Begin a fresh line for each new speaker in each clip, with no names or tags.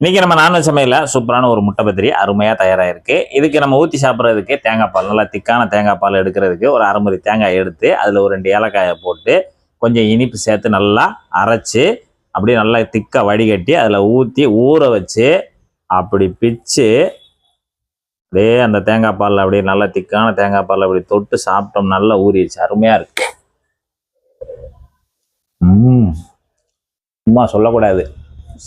இன்னைக்கு நம்ம நான்வெஜ் சமையலில் சூப்பரான ஒரு முட்டை பத்திரி அருமையாக தயாராகிருக்கு இதுக்கு நம்ம ஊற்றி சாப்பிட்றதுக்கு தேங்காய் பால் நல்லா திக்கான தேங்காய் பால் எடுக்கிறதுக்கு ஒரு அரைமுறை தேங்காய் எடுத்து அதில் ஒரு ரெண்டு ஏலக்காயை போட்டு கொஞ்சம் இனிப்பு சேர்த்து நல்லா அரைச்சி அப்படியே நல்லா திக்காக வடிகட்டி அதில் ஊற்றி ஊற வச்சு அப்படி பிச்சு அப்படியே அந்த தேங்காய் பாலில் அப்படியே நல்லா திக்கான தேங்காய் பாலில் அப்படி தொட்டு சாப்பிட்டோம் நல்லா ஊறிடுச்சு. அருமையாக இருக்கு. சும்மா சொல்லக்கூடாது.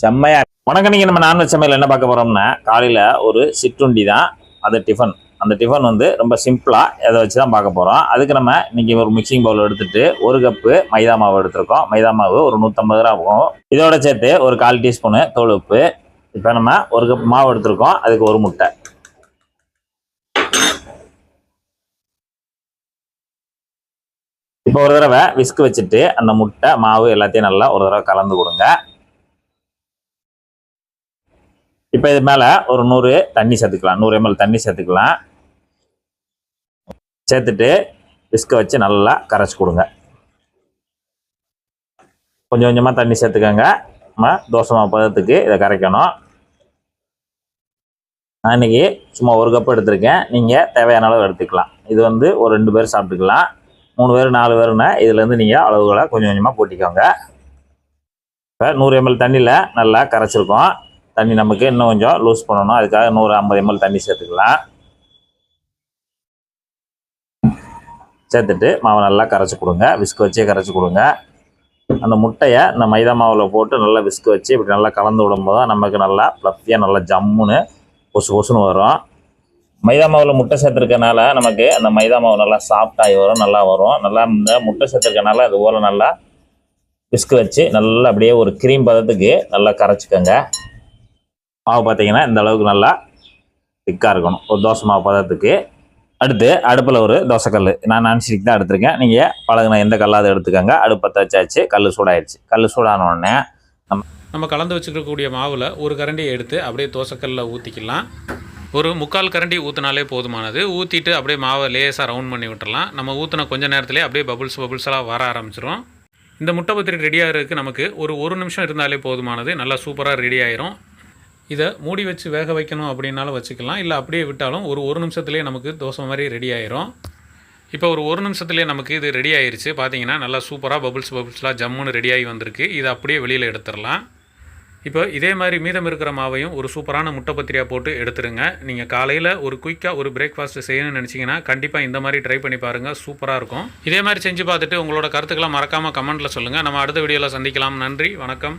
செம்மையா வணக்கம். நீங்கள் நம்ம நான்வெஜ் சமையல் என்ன பார்க்க போகிறோம்னா காலையில் ஒரு சிற்றுண்டி தான். அது டிஃபன் அந்த டிஃபன் வந்து ரொம்ப சிம்பிளாக அதை வச்சு தான் பார்க்க போகிறோம் அதுக்கு நம்ம இன்றைக்கி ஒரு மிக்சிங் பவுல் எடுத்துகிட்டு ஒரு கப்பு மைதா மாவு எடுத்திருக்கோம். மைதா மாவு ஒரு நூற்றம்பது கிராம் ஆகும் இதோட சேர்த்து ஒரு கால் டீஸ்பூனு தோல் உப்பு. இப்போ நம்ம ஒரு கப் மாவு எடுத்திருக்கோம். அதுக்கு ஒரு முட்டை. இப்போ ஒரு தடவை விஸ்க் வச்சுட்டு அந்த முட்டை மாவு எல்லாத்தையும் நல்லா ஒரு தடவை கலந்து கொடுங்க. இப்போ இது மேலே ஒரு நூறு தண்ணி சேர்த்துக்கலாம். நூறு எம்எல் தண்ணி சேர்த்துக்கலாம். சேர்த்துட்டு விஸ்க வச்சு நல்லா கரைச்சி கொடுங்க. கொஞ்சம் கொஞ்சமாக தண்ணி சேர்த்துக்கோங்க. நம்ம தோசை மாவு பதத்துக்கு இதை கரைக்கணும். நான் இன்றைக்கி சும்மா ஒரு கப் எடுத்திருக்கேன். நீங்கள் தேவையான அளவு எடுத்துக்கலாம். இது வந்து ஒரு ரெண்டு பேர் சாப்பிட்டுக்கலாம். மூணு பேர் நாலு பேருன்னா இதுலேருந்து நீங்கள் அளவுகளை கொஞ்சம் கொஞ்சமாக போட்டிக்கோங்க இப்போ நூறு எம்எல் தண்ணியில் நல்லா கரைச்சிருக்கோம். தண்ணி நமக்கு இன்னும் கொஞ்சம் லூஸ் பண்ணணும். அதுக்காக நூறு ஐம்பது எம்எல் தண்ணி சேர்த்துக்கலாம். சேர்த்துட்டு மாவை நல்லா கரைச்சி கொடுங்க. விஸ்க் வச்சே கரைச்சி கொடுங்க. அந்த முட்டையை இந்த மைதா மாவில் போட்டு நல்லா விஸ்க் வச்சு இப்படி நல்லா கலந்து விடும்போது தான் நமக்கு நல்லா ப்ளஃபியாக நல்லா ஜம்முன்னு கொசு கொசுன்னு வரும். மைதா மாவில் முட்டை சேர்த்துருக்கனால நமக்கு அந்த மைதா மாவு நல்லா சாஃப்டாகி வரும் நல்லா வரும். நல்லா இந்த முட்டை சேர்த்துருக்கனால அது போல் நல்லா விஸ்க் வச்சு நல்லா அப்படியே ஒரு க்ரீம் பதத்துக்கு நல்லா கரைச்சிக்கோங்க. மாவு பார்த்தீங்கன்னா இந்த அளவுக்கு நல்லா திக்காக இருக்கணும். ஒரு தோசை மாவு பதத்துக்கு. அடுத்து அடுப்பில் ஒரு தோசைக்கல் நான் நான்ஸ்டிக் தான் எடுத்திருக்கேன். நீங்கள் பழகுன எந்த கல்லாவது எடுத்துக்கோங்க. அடுப்பத்தை வச்சாச்சு கல் சூடாயிடுச்சு கல் சூடான உடனே
நம்ம நம்ம கலந்து வச்சுக்கக்கூடிய மாவில் ஒரு கரண்டியை எடுத்து அப்படியே தோசைக்கல்லில் ஊற்றிக்கலாம் ஒரு முக்கால் கரண்டி ஊற்றினாலே போதுமானது. ஊற்றிட்டு அப்படியே மாவை லேசாக ரவுண்ட் பண்ணி விட்டுறலாம். நம்ம ஊற்றின கொஞ்ச நேரத்திலே அப்படியே பபுள்ஸ் பபுள்ஸ்லாம் வர ஆரம்பிச்சிடும் இந்த முட்டை பத்திரி ரெடியாக இருக்குது நமக்கு ஒரு ஒரு நிமிஷம் இருந்தாலே போதுமானது. நல்லா சூப்பராக ரெடி ஆயிரும். இதை மூடி வச்சு வேக வைக்கணும் அப்படின்னாலும் வச்சுக்கலாம். இல்லை அப்படியே விட்டாலும் ஒரு ஒரு நிமிஷத்துலேயே நமக்கு தோசை மாதிரி ரெடி ஆயிரும். இப்போ ஒரு ஒரு நிமிஷத்துலேயே நமக்கு இது ரெடி ஆயிருச்சு. பார்த்தீங்கன்னா நல்லா சூப்பராக பபுள்ஸ் பபுள்ஸ்லாம் ஜம்முன்னு ரெடி ஆகி வந்திருக்கு. இதை அப்படியே வெளியில் எடுத்துடலாம். இப்போ இதே மாதிரி மீதம் இருக்கிற மாவையும் ஒரு சூப்பரான முட்டை பத்திரியாக போட்டு எடுத்துருங்க நீங்கள் காலையில் ஒரு குயிக்காக ஒரு பிரேக்ஃபாஸ்ட் செய்யணும்னு நினச்சிங்கன்னா கண்டிப்பாக இந்த மாதிரி ட்ரை பண்ணி பாருங்கள் சூப்பராக இருக்கும். இதே மாதிரி செஞ்சு பார்த்துட்டு உங்களோட கருத்துக்களை மறக்காமல் கமெண்ட்டில் சொல்லுங்கள் நம்ம அடுத்த வீடியோவில் சந்திக்கலாம். நன்றி வணக்கம்.